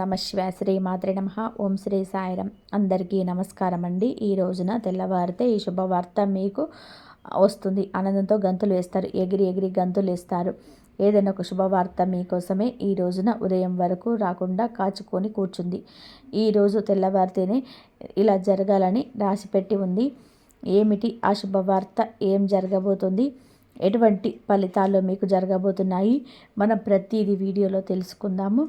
నమ శివ శ్రీ మాతృ నమ. ఓం శ్రీ సాయిరం అందరికీ నమస్కారం అండి ఈ రోజున తెల్లవారితే ఈ శుభవార్త మీకు వస్తుంది. ఆనందంతో గంతులు వేస్తారు. ఎగిరి ఎగిరి గంతులు వేస్తారు. ఏదైనా ఒక శుభవార్త మీకోసమే ఈ రోజున ఉదయం వరకు రాకుండా కాచుకొని కూర్చుంది. ఈరోజు తెల్లవారితేనే ఇలా జరగాలని రాసిపెట్టి ఉంది. ఏమిటి? ఆ శుభవార్త ఏం జరగబోతుంది? ఎటువంటి ఫలితాలు మీకు జరగబోతున్నాయి? మనం ప్రతిదీ వీడియోలో తెలుసుకుందాము.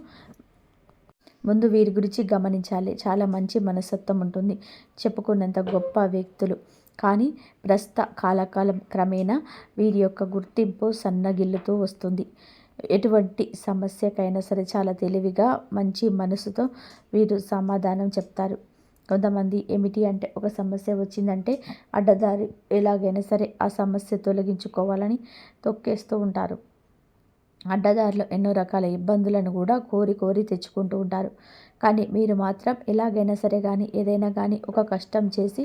ముందు వీరి గురించి గమనించాలి. చాలా మంచి మనస్తత్వం ఉంటుంది. చెప్పుకున్నంత గొప్ప వ్యక్తులు. కానీ ప్రస్తుత కాలకాలం క్రమేణా వీరి యొక్క గుర్తింపు సన్నగిల్లుతూ వస్తుంది. ఎటువంటి సమస్యకైనా సరే చాలా తెలివిగా మంచి మనసుతో వీరు సమాధానం చెప్తారు. కొంతమంది ఏమిటి అంటే ఒక సమస్య వచ్చిందంటే అడ్డదారి ఎలాగైనా సరే ఆ సమస్య తొలగించుకోవాలని తొక్కేస్తూ ఉంటారు. అడ్డదారిలో ఎన్నో రకాల ఇబ్బందులను కూడా కోరి కోరి తెచ్చుకుంటూ ఉంటారు. కానీ మీరు మాత్రం ఎలాగైనా సరే కానీ ఏదైనా కానీ ఒక కష్టం చేసి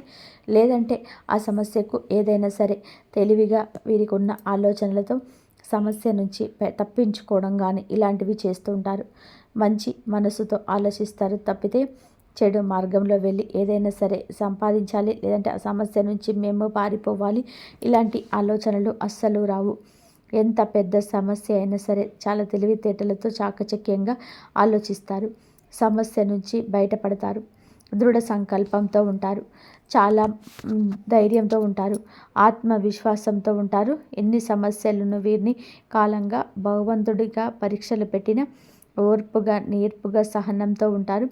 లేదంటే ఆ సమస్యకు ఏదైనా సరే తెలివిగా వీరికి ఉన్న ఆలోచనలతో సమస్య నుంచి తప్పించుకోవడం కానీ ఇలాంటివి చేస్తూ ఉంటారు. మంచి మనసుతో ఆలోచిస్తారు తప్పితే చెడు మార్గంలో వెళ్ళి ఏదైనా సరే సంపాదించాలి లేదంటే ఆ సమస్య నుంచి మేము పారిపోవాలి ఇలాంటి ఆలోచనలు అస్సలు రావు. ఎంత పెద్ద సమస్య అయినా సరే చాలా తెలివితేటలతో చాకచక్యంగా ఆలోచిస్తారు. సమస్య నుంచి బయటపడతారు. దృఢ సంకల్పంతో ఉంటారు. చాలా ధైర్యంతో ఉంటారు. ఆత్మవిశ్వాసంతో ఉంటారు. ఎన్ని సమస్యలను వీరిని కాలంగా భగవంతుడిగా పరీక్షలు పెట్టిన ఓర్పుగా నేర్పుగా సహనంతో ఉంటారు.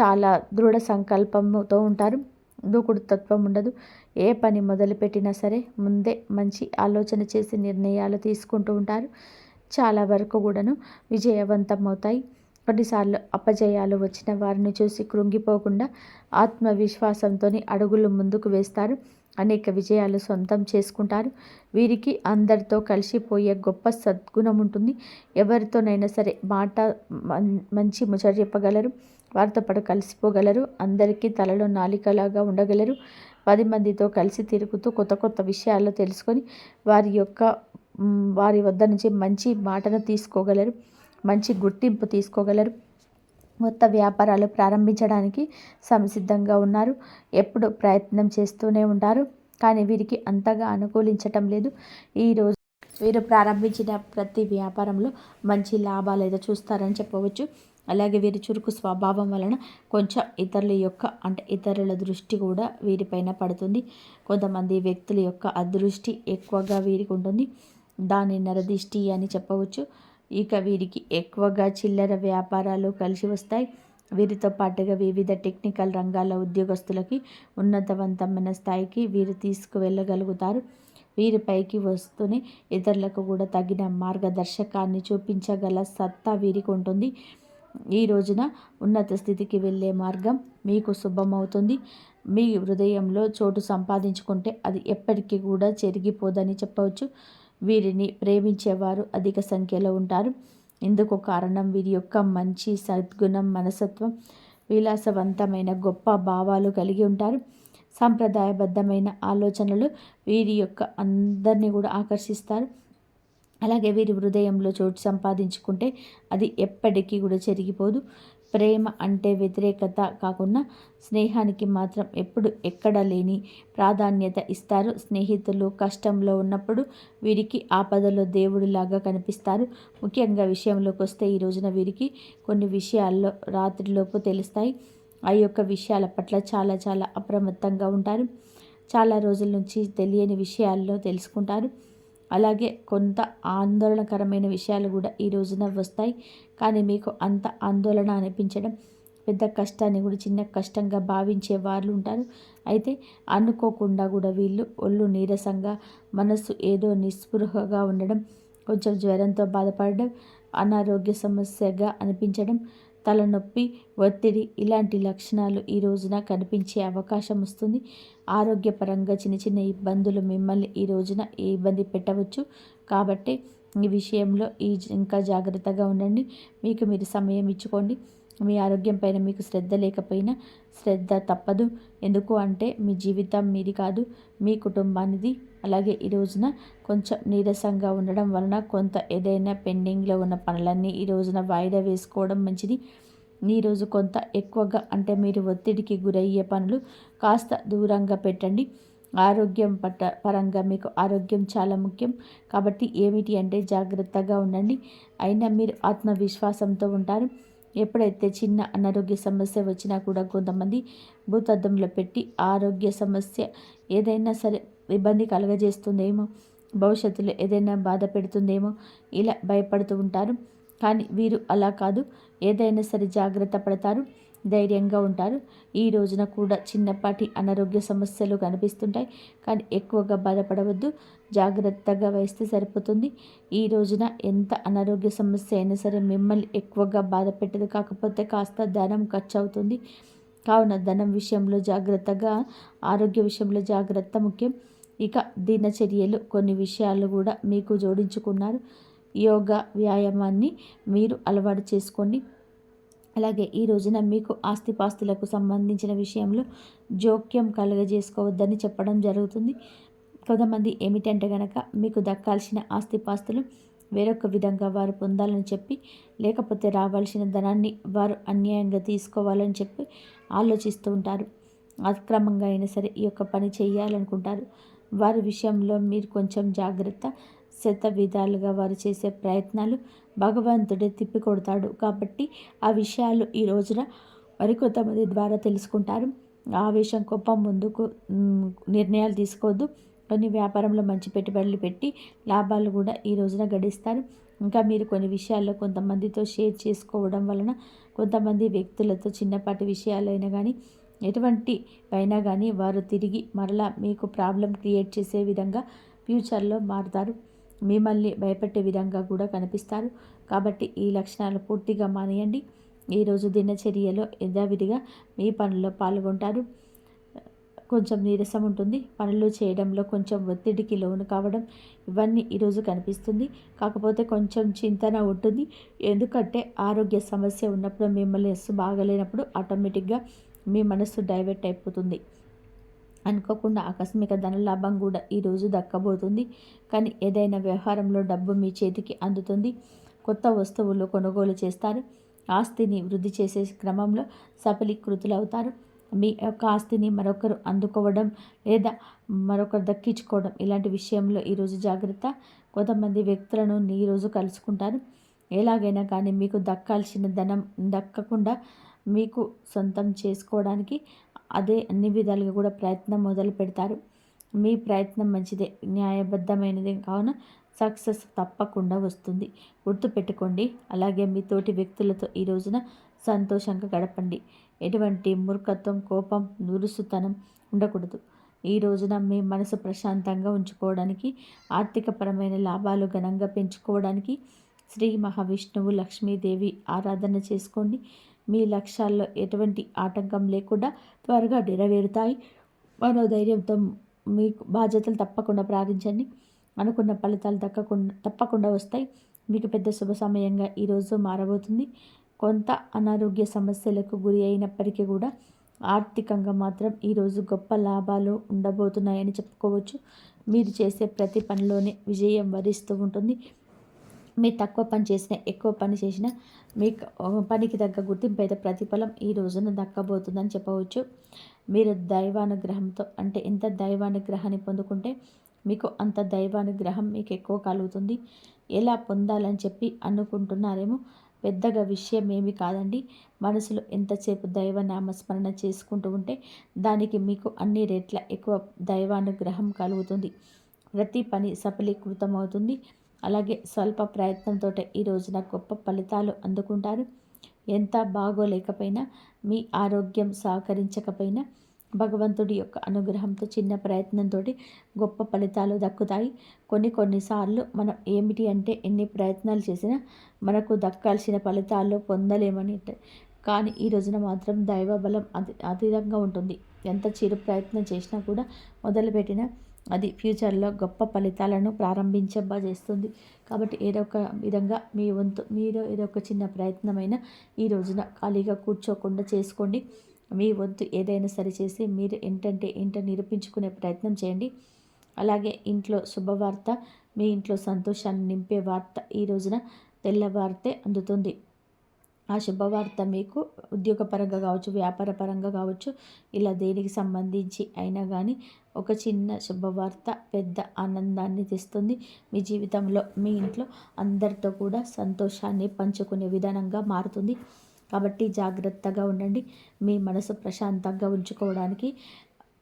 చాలా దృఢ సంకల్పంతో ఉంటారు. దూకుడు తత్వం ఉండదు. ఏ పని మొదలుపెట్టినా సరే ముందే మంచి ఆలోచన చేసి నిర్ణయాలు తీసుకుంటూ ఉంటారు. చాలా వరకు కూడాను విజయవంతం అవుతాయి కొన్నిసార్లు అపజయాలు వచ్చిన వారిని చూసి కృంగిపోకుండా ఆత్మవిశ్వాసంతో అడుగులు ముందుకు వేస్తారు. అనేక విజయాలు సొంతం చేసుకుంటారు. వీరికి అందరితో కలిసిపోయే గొప్ప సద్గుణం ఉంటుంది. ఎవరితోనైనా సరే మాట మంచి ముచ్చట చెప్పగలరు. వారితో పాటు కలిసిపోగలరు. అందరికీ తలలో నాలికలాగా ఉండగలరు. పది మందితో కలిసి తిరుగుతూ కొత్త కొత్త విషయాలు తెలుసుకొని వారి యొక్క వారి వద్ద నుంచి మంచి మాటను తీసుకోగలరు. మంచి గుర్తింపు తీసుకోగలరు. కొత్త వ్యాపారాలు ప్రారంభించడానికి సంసిద్ధంగా ఉన్నారు. ఎప్పుడు ప్రయత్నం చేస్తూనే ఉంటారు. కానీ వీరికి అంతగా అనుకూలించటం లేదు. ఈరోజు వీరు ప్రారంభించిన ప్రతి వ్యాపారంలో మంచి లాభాలు ఏదో చూస్తారని చెప్పవచ్చు. అలాగే వీరి చురుకు స్వభావం వలన కొంచెం ఇతరుల యొక్క అంటే ఇతరుల దృష్టి కూడా వీరిపైన పడుతుంది. కొంతమంది వ్యక్తుల యొక్క అదృష్టి ఎక్కువగా వీరికి ఉంటుంది. దాని నరదిష్టి అని చెప్పవచ్చు. ఇక వీరికి ఎక్కువగా చిల్లర వ్యాపారాలు కలిసి వస్తాయి. వీరితో పాటుగా వివిధ టెక్నికల్ రంగాల ఉద్యోగస్తులకి ఉన్నతవంతమైన స్థాయికి వీరు తీసుకువెళ్ళగలుగుతారు. వీరిపైకి వస్తూనే ఇతరులకు కూడా తగిన మార్గదర్శకాన్ని చూపించగల సత్తా వీరికి ఉంటుంది. ఈ రోజున ఉన్నత స్థితికి వెళ్ళే మార్గం మీకు శుభమవుతుంది. మీ హృదయంలో చోటు సంపాదించుకుంటే అది ఎప్పటికీ కూడా చెరిగిపోదని చెప్పవచ్చు. వీరిని ప్రేమించేవారు అధిక సంఖ్యలో ఉంటారు. ఇందుకు కారణం వీరి యొక్క మంచి సద్గుణం మనసత్వం విలాసవంతమైన గొప్ప భావాలు కలిగి ఉంటారు. సాంప్రదాయబద్ధమైన ఆలోచనలు వీరి యొక్క అందరినీ కూడా ఆకర్షిస్తారు. అలాగే వీరి హృదయంలో చోటు సంపాదించుకుంటే అది ఎప్పటికీ కూడా చెరిగిపోదు. ప్రేమ అంటే వ్యతిరేకత కాకుండా స్నేహానికి మాత్రం ఎప్పుడు ఎక్కడ లేని ప్రాధాన్యత ఇస్తారు. స్నేహితులు కష్టంలో ఉన్నప్పుడు వీరికి ఆపదలో దేవుడిలాగా కనిపిస్తారు. ముఖ్యంగా విషయంలోకి వస్తే ఈ రోజున వీరికి కొన్ని విషయాల్లో రాత్రిలోపు తెలుస్తాయి. ఆ యొక్క విషయాల పట్ల చాలా చాలా అప్రమత్తంగా ఉంటారు. చాలా రోజుల నుంచి తెలియని విషయాల్లో తెలుసుకుంటారు. అలాగే కొంత ఆందోళనకరమైన విషయాలు కూడా ఈ రోజున వస్తాయి. కానీ మీకు అంత ఆందోళన అనిపించడం పెద్ద కష్టాన్ని కూడా చిన్న కష్టంగా భావించే వాళ్ళు ఉంటారు. అయితే అనుకోకుండా కూడా వీళ్ళు ఒళ్ళు నీరసంగా మనస్సు ఏదో నిస్పృహగా ఉండడం కొంచెం జ్వరంతో బాధపడడం అనారోగ్య సమస్యగా అనిపించడం తలనొప్పి ఒత్తిడి ఇలాంటి లక్షణాలు ఈ రోజున కనిపించే అవకాశం వస్తుంది. ఆరోగ్యపరంగా చిన్న చిన్న ఇబ్బందులు మిమ్మల్ని ఈ రోజున ఏ ఇబ్బంది పెట్టవచ్చు. కాబట్టి ఈ విషయంలో ఈ ఇంకా జాగ్రత్తగా ఉండండి. మీకు మీరు సమయం ఇచ్చుకోండి. మీ ఆరోగ్యం పైన మీకు శ్రద్ధ లేకపోయినా శ్రద్ధ తప్పదు. ఎందుకు అంటే మీ జీవితం మీది కాదు. మీ కుటుంబానిది. అలాగే ఈ రోజున కొంచెం నీరసంగా ఉండడం వలన కొంత ఏదైనా పెండింగ్లో ఉన్న పనులన్నీ ఈ రోజున వాయిదా వేసుకోవడం మంచిది. ఈరోజు కొంత ఎక్కువగా అంటే మీరు ఒత్తిడికి గురయ్యే పనులు కాస్త దూరంగా పెట్టండి. ఆరోగ్యం పట్ట పరంగా మీకు ఆరోగ్యం చాలా ముఖ్యం. కాబట్టి ఏమిటి అంటే జాగ్రత్తగా ఉండండి. అయినా మీరు ఆత్మవిశ్వాసంతో ఉంటారు. ఎప్పుడైతే చిన్న అనారోగ్య సమస్య వచ్చినా కూడా కొంతమంది భూతద్దంలో పెట్టి ఆరోగ్య సమస్య ఏదైనా సరే ఇబ్బంది కలగజేస్తుందేమో. భవిష్యత్తులో ఏదైనా బాధ పెడుతుందేమో ఇలా భయపడుతూ ఉంటారు. కానీ వీరు అలా కాదు. ఏదైనా సరే జాగ్రత్త పడతారు. ధైర్యంగా ఉంటారు. ఈ రోజున కూడా చిన్నపాటి అనారోగ్య సమస్యలు కనిపిస్తుంటాయి. కానీ ఎక్కువగా బాధపడవద్దు. జాగ్రత్తగా వేస్తే సరిపోతుంది. ఈ రోజున ఎంత అనారోగ్య సమస్య అయినా సరే మిమ్మల్ని ఎక్కువగా బాధ పెట్టదు. కాకపోతే కాస్త ధనం ఖర్చు అవుతుంది కావున ధనం విషయంలో జాగ్రత్తగా ఆరోగ్య విషయంలో జాగ్రత్త ముఖ్యం. ఇక దినచర్యలు కొన్ని విషయాలు కూడా మీకు జోడించుకున్నారు. యోగా వ్యాయామాన్ని మీరు అలవాటు చేసుకోండి. అలాగే ఈ రోజున మీకు ఆస్తిపాస్తులకు సంబంధించిన విషయంలో జోక్యం కలుగజేసుకోవద్దని చెప్పడం జరుగుతుంది. కొంతమంది ఏమిటంటే కనుక మీకు దక్కాల్సిన ఆస్తిపాస్తులు వేరొక విధంగా వారు పొందాలని చెప్పి లేకపోతే రావాల్సిన ధనాన్ని వారు అన్యాయంగా తీసుకోవాలని చెప్పి ఆలోచిస్తూ ఉంటారు. అక్రమంగా అయినా సరే ఈ యొక్క పని చేయాలనుకుంటారు. వారి విషయంలో మీరు కొంచెం జాగ్రత్త శత విధాలుగా వారు చేసే ప్రయత్నాలు భగవంతుడే తిప్పికొడతాడు. కాబట్టి ఆ విషయాలు ఈ రోజున మరికొంతమంది ద్వారా తెలుసుకుంటారు. ఆవేశం కోపం ముందుకు నిర్ణయాలు తీసుకోవద్దు. కొన్ని వ్యాపారంలో మంచి పెట్టుబడులు పెట్టి లాభాలు కూడా ఈ రోజున గడిస్తారు. ఇంకా మీరు కొన్ని విషయాల్లో కొంతమందితో షేర్ చేసుకోవడం వలన కొంతమంది వ్యక్తులతో చిన్నపాటి విషయాలైనా కానీ ఎటువంటి అయినా కానీ వారు తిరిగి మరలా మీకు ప్రాబ్లం క్రియేట్ చేసే విధంగా ఫ్యూచర్లో మారుతారు. మిమ్మల్ని భయపెట్టే విధంగా కూడా కనిపిస్తారు. కాబట్టి ఈ లక్షణాలు పూర్తిగా మానేయండి. ఈరోజు దినచర్యలో యథావిధిగా మీ పనుల్లో పాల్గొంటారు. కొంచెం నీరసం ఉంటుంది. పనులు చేయడంలో కొంచెం ఒత్తిడికి లోను కావడం ఇవన్నీ ఈరోజు కనిపిస్తుంది. కాకపోతే కొంచెం చింతన ఉంటుంది. ఎందుకంటే ఆరోగ్య సమస్య ఉన్నప్పుడు మిమ్మల్ని బాగలేనప్పుడు ఆటోమేటిక్గా మీ మనస్సు డైవర్ట్ అయిపోతుంది. అనుకోకుండా ఆకస్మిక ధనలాభం కూడా ఈరోజు దక్కబోతుంది. కానీ ఏదైనా వ్యవహారంలో డబ్బు మీ చేతికి అందుతుంది. కొత్త వస్తువులు కొనుగోలు చేస్తారు. ఆస్తిని వృద్ధి చేసే క్రమంలో సఫలీకృతులవుతారు. మీ యొక్క ఆస్తిని మరొకరు అందుకోవడం లేదా మరొకరు దక్కించుకోవడం ఇలాంటి విషయంలో ఈరోజు జాగ్రత్త. కొంతమంది వ్యక్తులను ఈరోజు కలుసుకుంటారు. ఎలాగైనా కానీ మీకు దక్కాల్సిన ధనం దక్కకుండా మీకు సొంతం చేసుకోవడానికి అదే అన్ని విధాలుగా కూడా ప్రయత్నం మొదలు పెడతారు. మీ ప్రయత్నం మంచిదే న్యాయబద్ధమైనది కావున సక్సెస్ తప్పకుండా వస్తుంది. గుర్తుపెట్టుకోండి అలాగే మీ తోటి వ్యక్తులతో ఈ రోజున సంతోషంగా గడపండి. ఎటువంటి మూర్ఖత్వం కోపం నురుసుతనం ఉండకూడదు. ఈ రోజున మీ మనసు ప్రశాంతంగా ఉంచుకోవడానికి ఆర్థికపరమైన లాభాలు ఘనంగా పెంచుకోవడానికి శ్రీ మహావిష్ణువు లక్ష్మీదేవి ఆరాధన చేసుకోండి. మీ లక్ష్యాల్లో ఎటువంటి ఆటంకం లేకుండా త్వరగా నెరవేరుతాయి. మనోధైర్యంతో మీకు బాధ్యతలు తప్పకుండా ప్రారంభించండి. అనుకున్న ఫలితాలు తక్కకుండా తప్పకుండా వస్తాయి. మీకు పెద్ద శుభ సమయంగా ఈరోజు మారబోతుంది. కొంత అనారోగ్య సమస్యలకు గురి అయినప్పటికీ కూడా ఆర్థికంగా మాత్రం ఈరోజు గొప్ప లాభాలు ఉండబోతున్నాయని చెప్పుకోవచ్చు. మీరు చేసే ప్రతి పనిలోనే విజయం వరిస్తూ ఉంటుంది. మీరు తక్కువ పని చేసినా ఎక్కువ పని చేసినా మీకు పనికి తగ్గ గుర్తింపు అయితే ప్రతిఫలం ఈ రోజున దక్కబోతుందని చెప్పవచ్చు. మీరు దైవానుగ్రహంతో అంటే ఎంత దైవానుగ్రహాన్ని పొందుకుంటే మీకు అంత దైవానుగ్రహం మీకు ఎక్కువ కలుగుతుంది. ఎలా పొందాలని చెప్పి అనుకుంటున్నారేమో పెద్దగా విషయం ఏమి కాదండి. మనసులో ఎంతసేపు దైవ నామస్మరణ చేసుకుంటూ ఉంటే దానికి మీకు అన్ని రెట్ల ఎక్కువ దైవానుగ్రహం కలుగుతుంది. ప్రతి పని సఫలీకృతం అవుతుంది అలాగే స్వల్ప ప్రయత్నంతో ఈ రోజున గొప్ప ఫలితాలు అందుకుంటారు. ఎంత బాగోలేకపోయినా మీ ఆరోగ్యం సహకరించకపోయినా భగవంతుడి యొక్క అనుగ్రహంతో చిన్న ప్రయత్నంతో గొప్ప ఫలితాలు దక్కుతాయి. కొన్ని కొన్నిసార్లు మనం ఏమిటి అంటే ఎన్ని ప్రయత్నాలు చేసినా మనకు దక్కాల్సిన ఫలితాల్లో పొందలేమని కానీ ఈ రోజున మాత్రం దైవబలం అతి అతీతంగా ఉంటుంది. ఎంత చిరు ప్రయత్నం చేసినా కూడా మొదలుపెట్టిన అది ఫ్యూచర్లో గొప్ప ఫలితాలను ప్రారంభించబజేస్తుంది. కాబట్టి ఏదో ఒక విధంగా మీ వంతు మీరు ఏదో ఒక చిన్న ప్రయత్నమైన ఈ రోజున ఖాళీగా కూర్చోకుండా చేసుకోండి. మీ వంతు ఏదైనా సరి చేసి మీరు ఏంటంటే ఏంటో నిరూపించుకునే ప్రయత్నం చేయండి. అలాగే ఇంట్లో శుభవార్త మీ ఇంట్లో సంతోషాన్ని నింపే వార్త ఈ రోజున తెల్లవారితే అందుతుంది. ఆ శుభవార్త మీకు ఉద్యోగపరంగా కావచ్చు వ్యాపారపరంగా కావచ్చు ఇలా దేనికి సంబంధించి అయినా కానీ ఒక చిన్న శుభవార్త పెద్ద ఆనందాన్ని తెస్తుంది. మీ జీవితంలో మీ ఇంట్లో అందరితో కూడా సంతోషాన్ని పంచుకునే విధానంగా మారుతుంది. కాబట్టి జాగ్రత్తగా ఉండండి. మీ మనసు ప్రశాంతంగా ఉంచుకోవడానికి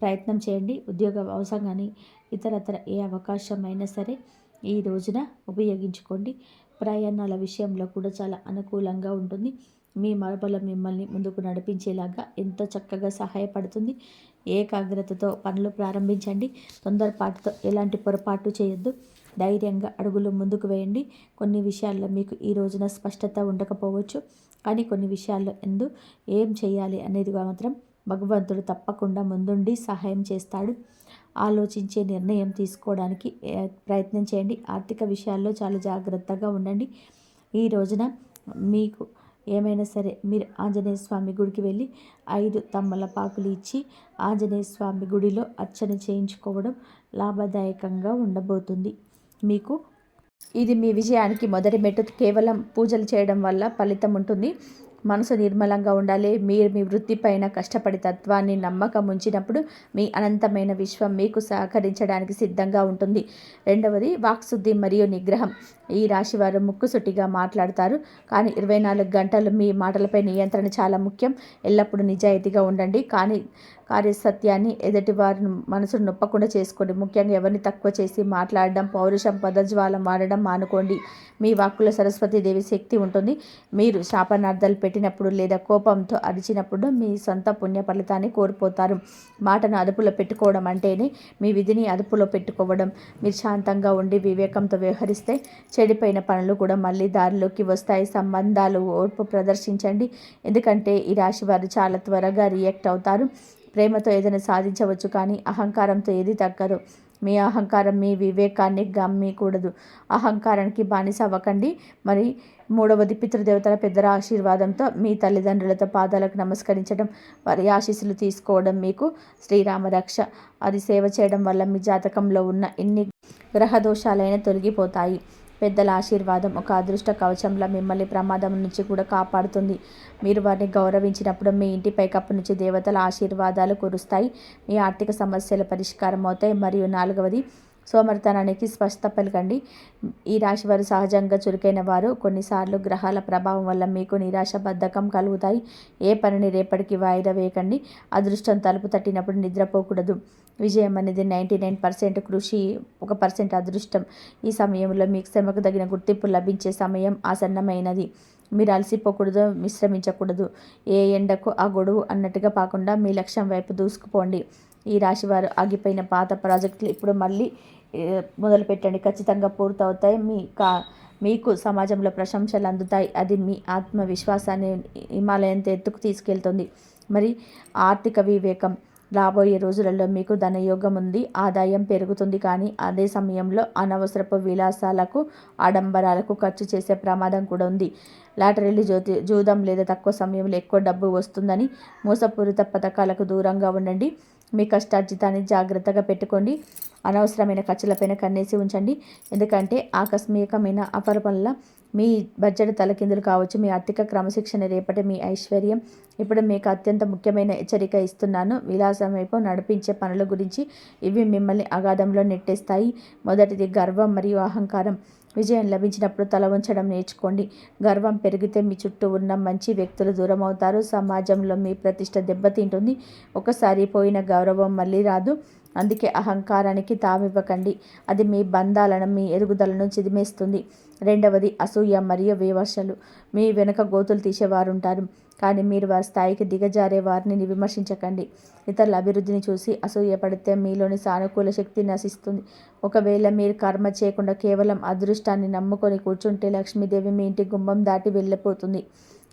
ప్రయత్నం చేయండి. ఉద్యోగ అవసరం కానీ ఇతరతర ఏ అవకాశమైనా సరే ఈ రోజున ఉపయోగించుకోండి. ప్రయాణాల విషయంలో కూడా చాలా అనుకూలంగా ఉంటుంది. మీ మరబలం మిమ్మల్ని ముందుకు నడిపించేలాగా ఎంతో చక్కగా సహాయపడుతుంది. ఏకాగ్రతతో పనులు ప్రారంభించండి. తొందరపాటుతో ఎలాంటి పొరపాటు చేయొద్దు. ధైర్యంగా అడుగులు ముందుకు వేయండి. కొన్ని విషయాల్లో మీకు ఈ రోజున స్పష్టత ఉండకపోవచ్చు. కానీ కొన్ని విషయాల్లో ఎందు ఏం చేయాలి అనేది మాత్రం భగవంతుడు తప్పకుండా ముందుండి సహాయం చేస్తాడు. ఆలోచించే నిర్ణయం తీసుకోవడానికి ప్రయత్నం చేయండి. ఆర్థిక విషయాల్లో చాలా జాగ్రత్తగా ఉండండి. ఈ రోజున మీకు ఏమైనా సరే మీరు ఆంజనేయ స్వామి గుడికి వెళ్ళి ఐదు తమ్మలపాకులు ఇచ్చి ఆంజనేయ స్వామి గుడిలో అర్చన చేయించుకోవడం లాభదాయకంగా ఉండబోతుంది. మీకు ఇది మీ విజయానికి మొదటి మెట్టు. కేవలం పూజలు చేయడం వల్ల ఫలితం ఉంటుంది. మనసు నిర్మలంగా ఉండాలి. మీరు మీ వృత్తిపైన కష్టపడి తత్వాన్ని నమ్మకం ఉంచినప్పుడు మీ అనంతమైన విశ్వం మీకు సహకరించడానికి సిద్ధంగా ఉంటుంది. రెండవది వాక్శుద్ధి మరియు నిగ్రహం. ఈ రాశి వారు ముక్కుసుటిగా మాట్లాడతారు. కానీ ఇరవై నాలుగు గంటలు మీ మాటలపై నియంత్రణ చాలా ముఖ్యం. ఎల్లప్పుడూ నిజాయితీగా ఉండండి. కానీ కార్యసత్యాన్ని ఎదుటి వారిని మనసును నొప్పకుండా చేసుకోండి. ముఖ్యంగా ఎవరిని తక్కువ చేసి మాట్లాడడం పౌరుషం పదజ్వాలం వాడడం మానుకోండి. మీ వాక్కులో సరస్వతీదేవి శక్తి ఉంటుంది. మీరు శాపనార్థాలు పెట్టినప్పుడు లేదా కోపంతో అరిచినప్పుడు మీ సొంత పుణ్య ఫలితాన్ని కోల్పోతారు. మాటను అదుపులో పెట్టుకోవడం అంటేనే మీ విధిని అదుపులో పెట్టుకోవడం. మీరు శాంతంగా ఉండి వివేకంతో వ్యవహరిస్తే చెడిపోయిన పనులు కూడా మళ్ళీ దారిలోకి వస్తాయి. సంబంధాలు ఓర్పు ప్రదర్శించండి. ఎందుకంటే ఈ రాశి వారు చాలా త్వరగా రియాక్ట్ అవుతారు. ప్రేమతో ఏదైనా సాధించవచ్చు కానీ అహంకారంతో ఏది తగ్గదు. మీ అహంకారం మీ వివేకాన్ని గమ్మికూడదు. అహంకారానికి బానిస అవ్వకండి. మరి మూడవది పితృదేవతల పెద్దల ఆశీర్వాదంతో మీ తల్లిదండ్రులతో పాదాలకు నమస్కరించడం వారి ఆశీస్సులు తీసుకోవడం మీకు శ్రీరామ రక్ష. అది సేవ చేయడం వల్ల మీ జాతకంలో ఉన్న ఎన్ని గ్రహదోషాలైనా తొలగిపోతాయి. పెద్దల ఆశీర్వాదం ఒక అదృష్ట కవచంలా మిమ్మల్ని ప్రమాదం నుంచి కూడా కాపాడుతుంది. మీరు వారిని గౌరవించినప్పుడు మీ ఇంటి పైకప్పు నుంచి దేవతల ఆశీర్వాదాలు కురుస్తాయి. మీ ఆర్థిక సమస్యలు పరిష్కారం అవుతాయి. మరియు నాలుగవది సోమర్తనానికి స్పష్టత పలకండి. ఈ రాశి వారు సహజంగా చురుకైన వారు. కొన్నిసార్లు గ్రహాల ప్రభావం వల్ల మీకు నిరాశ బద్ధకం కలుగుతాయి. ఏ పనిని రేపటికి వాయిదా వేయకండి. అదృష్టం తలుపు తట్టినప్పుడు నిద్రపోకూడదు. విజయం అనేది నైంటీ నైన్ పర్సెంట్ కృషి ఒక పర్సెంట్ అదృష్టం. ఈ సమయంలో మీకు శ్రమకు తగిన గుర్తింపు లభించే సమయం ఆసన్నమైనది. మీరు అలసిపోకూడదు విశ్రమించకూడదు ఏ ఎండకు ఆ గొడుగు అన్నట్టుగా కాకుండా మీ లక్ష్యం వైపు దూసుకుపోండి. ఈ రాశివారు ఆగిపోయిన పాత ప్రాజెక్టులు ఇప్పుడు మళ్ళీ మొదలు పెట్టండి ఖచ్చితంగా పూర్తవుతాయి. మీ కా మీకు సమాజంలో ప్రశంసలు అందుతాయి. అది మీ ఆత్మవిశ్వాసాన్ని హిమాలయంతో ఎత్తుకు తీసుకెళ్తుంది. మరి ఆర్థిక వివేకం రాబోయే రోజులలో మీకు ధనయోగం ఉంది ఆదాయం పెరుగుతుంది కానీ అదే సమయంలో అనవసరపు విలాసాలకు ఆడంబరాలకు ఖర్చు చేసే ప్రమాదం కూడా ఉంది. లాటరీలు జ్యోతి జూదం లేదా తక్కువ సమయంలో ఎక్కువ డబ్బు వస్తుందని మోసపూరిత పథకాలకు దూరంగా ఉండండి. మీ కష్టార్జితాన్ని జాగ్రత్తగా పెట్టుకోండి. అనవసరమైన ఖర్చులపైన కన్నేసి ఉంచండి. ఎందుకంటే ఆకస్మికమైన అపర మీ బడ్జెట్ తలకిందులు కావచ్చు మీ ఆర్థిక క్రమశిక్షణ రేపటి మీ ఐశ్వర్యం. ఇప్పుడు మీకు అత్యంత ముఖ్యమైన హెచ్చరిక ఇస్తున్నాను. విలాసం వైపు నడిపించే పనుల గురించి ఇవి మిమ్మల్ని అగాధంలో నెట్టేస్తాయి. మొదటిది గర్వం మరియు అహంకారం. విజయం లభించినప్పుడు తల ఉంచడం నేర్చుకోండి. గర్వం పెరిగితే మీ చుట్టూ ఉన్న మంచి వ్యక్తులు దూరం అవుతారు సమాజంలో మీ ప్రతిష్ట దెబ్బతింటుంది. ఒకసారి పోయిన గౌరవం మళ్ళీ రాదు. అందుకే అహంకారానికి తావివ్వకండి. అది మీ బంధాలను మీ ఎదుగుదలను చిదిమేస్తుంది. రెండవది అసూయ మరియు విమర్శలు మీ వెనుక గోతులు తీసేవారు ఉంటారు కానీ మీరు వారి స్థాయికి దిగజారే వారిని విమర్శించకండి. ఇతరుల అభివృద్ధిని చూసి అసూయపడితే మీలోని సానుకూల శక్తి నశిస్తుంది. ఒకవేళ మీరు కర్మ చేయకుండా కేవలం అదృష్టాన్ని నమ్ముకొని కూర్చుంటే లక్ష్మీదేవి మీ ఇంటి గుమ్మం దాటి వెళ్ళిపోతుంది.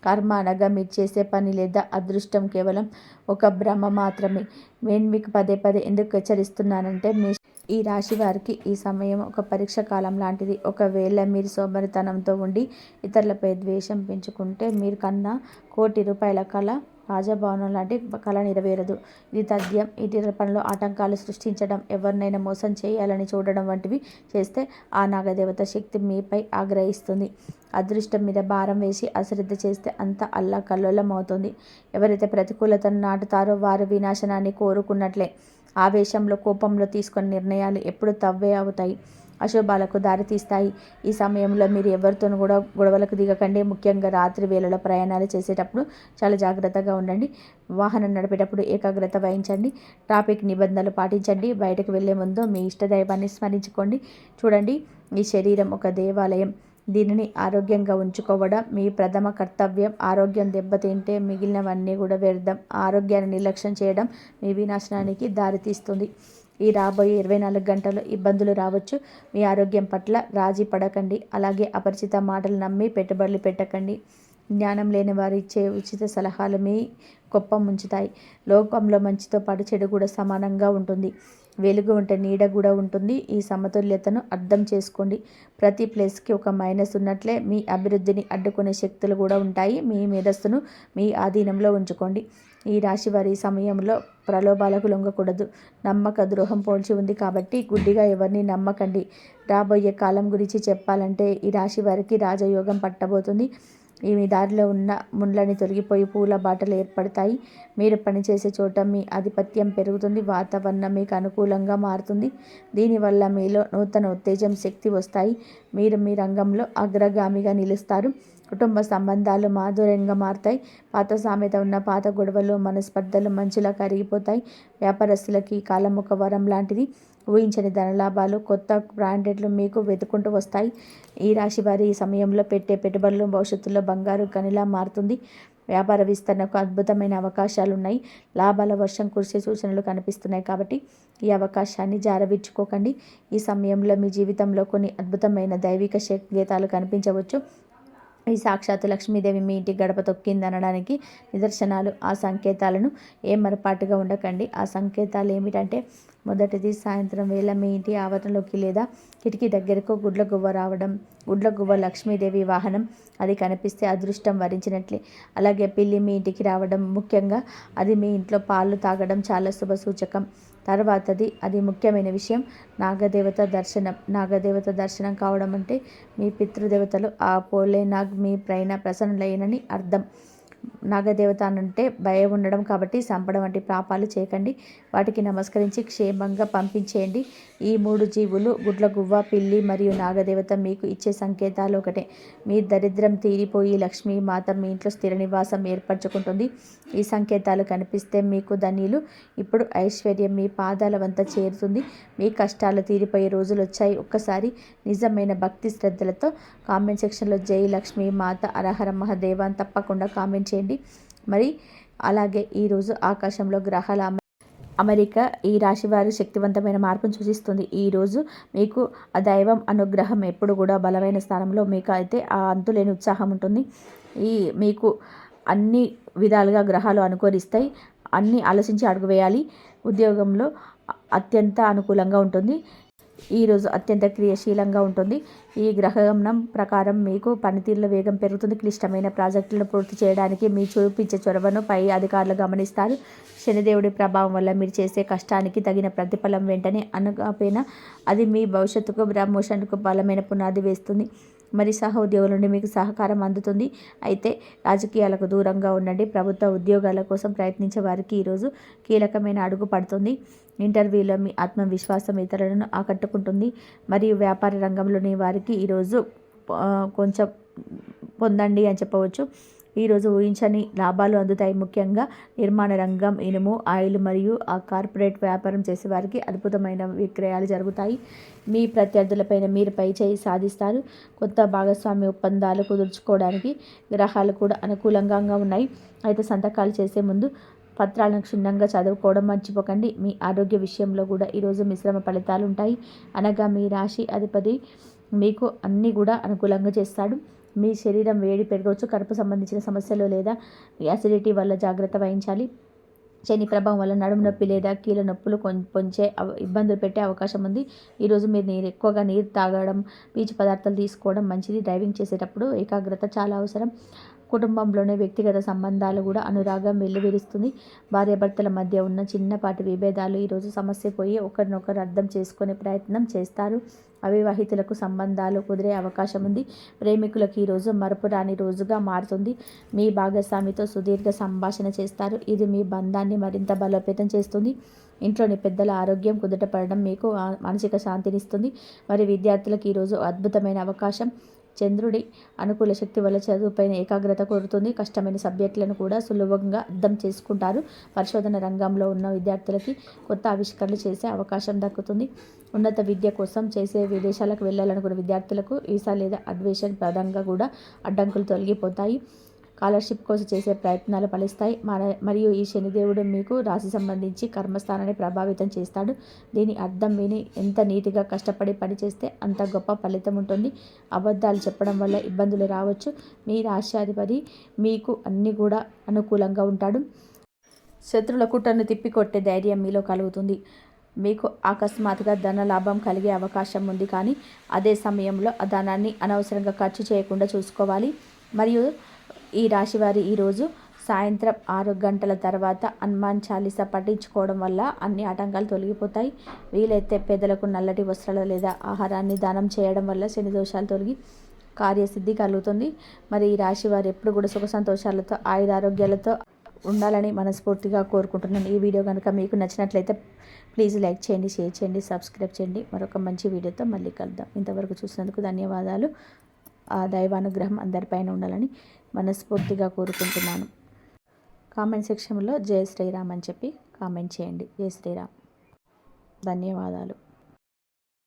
కర్మ అనగా మీరు చేసే పని లేదా అదృష్టం కేవలం ఒక భ్రమ మాత్రమే. నేను మీకు పదే పదే ఎందుకు హెచ్చరిస్తున్నానంటే మీ ఈ రాశి వారికి ఈ సమయం ఒక పరీక్ష కాలం లాంటిది. ఒకవేళ మీరు సోమరితనంతో ఉండి ఇతరులపై ద్వేషం పెంచుకుంటే మీరు కన్నా కోటి రూపాయల కళ రాజభవనం లాంటి కళ నెరవేరదు. ఇది తథ్యం. ఇతర పనిలో ఆటంకాలు సృష్టించడం ఎవరినైనా మోసం చేయాలని చూడడం వంటివి చేస్తే ఆ నాగదేవత శక్తి మీపై ఆగ్రహిస్తుంది. అదృష్టం మీద భారం వేసి అశ్రద్ధ చేస్తే అంత అల్లా కల్లోలం అవుతుంది ఎవరైతే ప్రతికూలతను నాటుతారో వారు వినాశనాన్ని కోరుకున్నట్లే. ఆవేశంలో కోపంలో తీసుకున్న నిర్ణయాలు ఎప్పుడు తవ్వే అవుతాయి. అశుభాలకు దారితీస్తాయి ఈ సమయంలో మీరు ఎవరితోనూ కూడా గొడవలకు దిగకండి. ముఖ్యంగా రాత్రి వేళలో ప్రయాణాలు చేసేటప్పుడు చాలా జాగ్రత్తగా ఉండండి. వాహనం నడిపేటప్పుడు ఏకాగ్రత వహించండి. ట్రాఫిక్ నిబంధనలు పాటించండి. బయటకు వెళ్ళే ముందు మీ ఇష్టదైవాన్ని స్మరించుకోండి. చూడండి ఈ శరీరం ఒక దేవాలయం. దీనిని ఆరోగ్యంగా ఉంచుకోవడం మీ ప్రథమ కర్తవ్యం. ఆరోగ్యం దెబ్బతింటే మిగిలినవన్నీ కూడా వ్యర్థం. ఆరోగ్యాన్ని నిర్లక్ష్యం చేయడం మీ వినాశనానికి దారితీస్తుంది. ఈ రాబోయే ఇరవై నాలుగు గంటలు ఇబ్బందులు రావచ్చు. మీ ఆరోగ్యం పట్ల రాజీ పడకండి. అలాగే అపరిచిత మాటలు నమ్మి పెట్టుబడులు పెట్టకండి. జ్ఞానం లేని వారు ఇచ్చే ఉచిత సలహాలు మీ గొప్ప ముంచుతాయి. లోకంలో మంచితో పాటు చెడు కూడా సమానంగా ఉంటుంది. వెలుగు ఉంటే నీడ కూడా ఉంటుంది. ఈ సమతుల్యతను అర్థం చేసుకోండి. ప్రతి ప్లేస్కి ఒక మైనస్ ఉన్నట్లే మీ అభివృద్ధిని అడ్డుకునే శక్తులు కూడా ఉంటాయి. మీ మేధస్సును మీ ఆధీనంలో ఉంచుకోండి. ఈ రాశి వారి సమయంలో ప్రలోభాలకు లొంగకూడదు. నమ్మక ద్రోహం పోల్చి ఉంది కాబట్టి గుడ్డిగా ఎవరిని నమ్మకండి. రాబోయే కాలం గురించి చెప్పాలంటే ఈ రాశి వారికి రాజయోగం పట్టబోతుంది. ఈ మీ దారిలో ఉన్న ముండ్లని తొలగిపోయి పూల బాటలు ఏర్పడతాయి. మీరు పనిచేసే చోట మీ ఆధిపత్యం పెరుగుతుంది వాతావరణం మీకు అనుకూలంగా మారుతుంది. దీనివల్ల మీలో నూతన ఉత్తేజం శక్తి వస్తాయి. మీరు మీ రంగంలో అగ్రగామిగా నిలుస్తారు. కుటుంబ సంబంధాలు మాధుర్యంగా మారుతాయి. పాత సామెత ఉన్న పాత గొడవలు మనస్పర్ధలు మంచులా కరిగిపోతాయి. వ్యాపారస్తులకి కాలం ఒక వరం లాంటిది. ఊహించని ధనలాభాలు కొత్త బ్రాండెడ్లు మీకు వెతుకుంటూ వస్తాయి. ఈ రాశి వారి ఈ సమయంలో పెట్టే పెట్టుబడులు భవిష్యత్తులో బంగారు గనిలా మారుతుంది. వ్యాపార విస్తరణకు అద్భుతమైన అవకాశాలు ఉన్నాయి లాభాల వర్షం కురిసే సూచనలు కనిపిస్తున్నాయి కాబట్టి ఈ అవకాశాన్ని జారవిచ్చుకోకండి. ఈ సమయంలో మీ జీవితంలో కొన్ని అద్భుతమైన దైవిక గీతాలు కనిపించవచ్చు. ఈ సాక్షాత్ లక్ష్మీదేవి మీ ఇంటి గడప తొక్కిందనడానికి నిదర్శనాలు ఆ సంకేతాలను ఏ మరపాటుగా ఉండకండి. ఆ సంకేతాలు ఏమిటంటే మొదటిది సాయంత్రం వేళ మీ ఇంటి ఆవరణలోకి లేదా కిటికీ దగ్గరకు గుడ్ల గువ్వ రావడం గుడ్ల గువ్వ లక్ష్మీదేవి వాహనం అది కనిపిస్తే అదృష్టం వరించినట్లే. అలాగే పిల్లి మీ ఇంటికి రావడం ముఖ్యంగా అది మీ ఇంట్లో పాలు తాగడం చాలా శుభ సూచకం. తర్వాతది అది ముఖ్యమైన విషయం నాగదేవత దర్శనం. నాగదేవత దర్శనం కావడం అంటే మీ పితృదేవతలు ఆ పోలే నాగ్ మీ పైన ప్రసన్నులైనని అర్థం. నాగదేవత అంటే భయం ఉండడం కాబట్టి చంపడం వంటి పాపాలు చేయకండి. వాటికి నమస్కరించి క్షేమంగా పంపించేయండి. ఈ మూడు జీవులు గుడ్ల గువ్వ పిల్లి మరియు నాగదేవత మీకు ఇచ్చే సంకేతాలు ఒకటే. మీ దరిద్రం తీరిపోయి లక్ష్మీ మాత మీ ఇంట్లో స్థిర నివాసం ఏర్పరచుకుంటుంది. ఈ సంకేతాలు కనిపిస్తే మీకు ధనియులు. ఇప్పుడు ఐశ్వర్యం మీ పాదాల వంత చేరుతుంది. మీ కష్టాలు తీరిపోయే రోజులు వచ్చాయి. ఒక్కసారి నిజమైన భక్తి శ్రద్ధలతో కామెంట్ సెక్షన్లో జై లక్ష్మీ మాత అరహర మహదేవ అని తప్పకుండా కామెంట్ చేయండి. మరి అలాగే ఈరోజు ఆకాశంలో గ్రహాల అమెరికా ఈ రాశి వారి శక్తివంతమైన మార్పును సూచిస్తుంది. ఈరోజు మీకు ఆ దైవం అనుగ్రహం ఎప్పుడు కూడా బలమైన స్థానంలో మీకు అయితే ఆ అంతులేని ఉత్సాహం ఉంటుంది. ఈ మీకు అన్ని విధాలుగా గ్రహాలు అనుకూలిస్తాయి. అన్నీ ఆలోచించి అడుగు వేయాలి. ఉద్యోగంలో అత్యంత అనుకూలంగా ఉంటుంది. ఈరోజు అత్యంత క్రియాశీలంగా ఉంటుంది. ఈ గ్రహగమనం ప్రకారం మీకు పనితీరులో వేగం పెరుగుతుంది. క్లిష్టమైన ప్రాజెక్టులను పూర్తి చేయడానికి మీ చూపించే చొరవను పై అధికారులు గమనిస్తారు. శనిదేవుడి ప్రభావం వల్ల మీరు చేసే కష్టానికి తగిన ప్రతిఫలం వెంటనే అనకపోయినా అది మీ భవిష్యత్తుకు ప్రమోషన్కు బలమైన పునాది వేస్తుంది. మరి సహోద్యోగుల నుండి మీకు సహకారం అందుతుంది. అయితే రాజకీయాలకు దూరంగా ఉండండి. ప్రభుత్వ ఉద్యోగాల కోసం ప్రయత్నించే వారికి ఈరోజు కీలకమైన అడుగు పడుతుంది. ఇంటర్వ్యూలో మీ ఆత్మవిశ్వాసం ఇతరులను ఆకట్టుకుంటుంది. మరియు వ్యాపార రంగంలోని వారికి ఈరోజు కొంచెం పొందండి అని చెప్పవచ్చు. ఈరోజు ఊహించని లాభాలు అందుతాయి. ముఖ్యంగా నిర్మాణ రంగం ఇనుము ఆయిల్ మరియు ఆ కార్పొరేట్ వ్యాపారం చేసే వారికి అద్భుతమైన విక్రయాలు జరుగుతాయి. మీ ప్రత్యర్థులపైన మీరు పై చేయి సాధిస్తారు. కొత్త భాగస్వామ్య ఒప్పందాలు కుదుర్చుకోవడానికి గ్రహాలు కూడా అనుకూలంగా ఉన్నాయి. అయితే సంతకాలు చేసే ముందు పత్రాలను క్షుణ్ణంగా చదువుకోవడం మర్చిపోకండి. మీ ఆరోగ్య విషయంలో కూడా ఈరోజు మిశ్రమ ఫలితాలు ఉంటాయి. అనగా మీ రాశి అధిపతి మీకు అన్నీ కూడా అనుకూలంగా చేస్తాడు. మీ శరీరం వేడి పెరగవచ్చు కడుపు సంబంధించిన సమస్యలు లేదా యాసిడిటీ వల్ల జాగ్రత్త వహించాలి. శని ప్రభావం వల్ల నడుము నొప్పి లేదా కీళ్ళ నొప్పులు పొంచే ఇబ్బందులు పెట్టే అవకాశం ఉంది. ఈరోజు మీరు నీరు ఎక్కువగా నీరు తాగడం పీచు పదార్థాలు తీసుకోవడం మంచిది. డ్రైవింగ్ చేసేటప్పుడు ఏకాగ్రత చాలా అవసరం. కుటుంబంలోనే వ్యక్తిగత సంబంధాలు కూడా అనురాగం వెల్లువిరుస్తుంది. భార్యాభర్తల మధ్య ఉన్న చిన్నపాటి విభేదాలు ఈరోజు సమస్య పోయి ఒకరినొకరు అర్థం చేసుకునే ప్రయత్నం చేస్తారు. అవివాహితులకు సంబంధాలు కుదిరే అవకాశం ఉంది. ప్రేమికులకు ఈరోజు మరపురాని రోజుగా మారుతుంది. మీ భాగస్వామితో సుదీర్ఘ సంభాషణ చేస్తారు. ఇది మీ బంధాన్ని మరింత బలోపేతం చేస్తుంది. ఇంట్లోని పెద్దల ఆరోగ్యం కుదుటపడడం మీకు మానసిక శాంతినిస్తుంది. మరి విద్యార్థులకు ఈరోజు అద్భుతమైన అవకాశం. చంద్రుడి అనుకూల శక్తి వల్ల చదువుపైన ఏకాగ్రత కోరుతుంది. కష్టమైన సబ్జెక్టులను కూడా సులభంగా అర్థం చేసుకుంటారు. పరిశోధన రంగంలో ఉన్న విద్యార్థులకి కొత్త ఆవిష్కరణలు చేసే అవకాశం దక్కుతుంది. ఉన్నత విద్య కోసం చేసే విదేశాలకు వెళ్ళాలనుకున్న విద్యార్థులకు వీసా లేదా అడ్వేషన్ ప్రధానంగా కూడా అడ్డంకులు తొలగిపోతాయి. స్కాలర్షిప్ కోసం చేసే ప్రయత్నాలు ఫలిస్తాయి. మరియు ఈ శనిదేవుడు మీకు రాశి సంబంధించి కర్మస్థానాన్ని ప్రభావితం చేస్తాడు. దీని అర్థం విని ఎంత నీతిగా కష్టపడి పనిచేస్తే అంత గొప్ప ఫలితం ఉంటుంది. అబద్ధాలు చెప్పడం వల్ల ఇబ్బందులు రావచ్చు. మీ రాశ్యాధిపతి మీకు అన్నీ కూడా అనుకూలంగా ఉంటాడు. శత్రుల కుట్రను తిప్పికొట్టే ధైర్యం మీలో కలుగుతుంది. మీకు అకస్మాత్తుగా ధన లాభం కలిగే అవకాశం ఉంది కానీ అదే సమయంలో ఆ ధనాన్ని అనవసరంగా ఖర్చు చేయకుండా చూసుకోవాలి. మరియు ఈ రాశివారి ఈరోజు సాయంత్రం ఆరు గంటల తర్వాత హనుమాన్ చాలీసా పఠించుకోవడం వల్ల అన్ని ఆటంకాలు తొలగిపోతాయి. వీలైతే పేదలకు నల్లటి వస్త్రాలు లేదా ఆహారాన్ని దానం చేయడం వల్ల శని దోషాలు తొలగి కార్యసిద్ధి కలుగుతుంది. మరి ఈ రాశి వారు ఎప్పుడు కూడా సుఖ సంతోషాలతో ఆయుధ ఆరోగ్యాలతో ఉండాలని మనస్ఫూర్తిగా కోరుకుంటున్నాను. ఈ వీడియో కనుక మీకు నచ్చినట్లయితే ప్లీజ్ లైక్ చేయండి షేర్ చేయండి సబ్స్క్రైబ్ చేయండి. మరొక మంచి వీడియోతో మళ్ళీ కలుద్దాం. ఇంతవరకు చూసినందుకు ధన్యవాదాలు. ఆ దైవానుగ్రహం అందరిపైన ఉండాలని మనస్ఫూర్తిగా కోరుకుంటున్నాను. కామెంట్ సెక్షన్లో జయ శ్రీరామ్ అని చెప్పి కామెంట్ చేయండి. జయ శ్రీరామ్. ధన్యవాదాలు.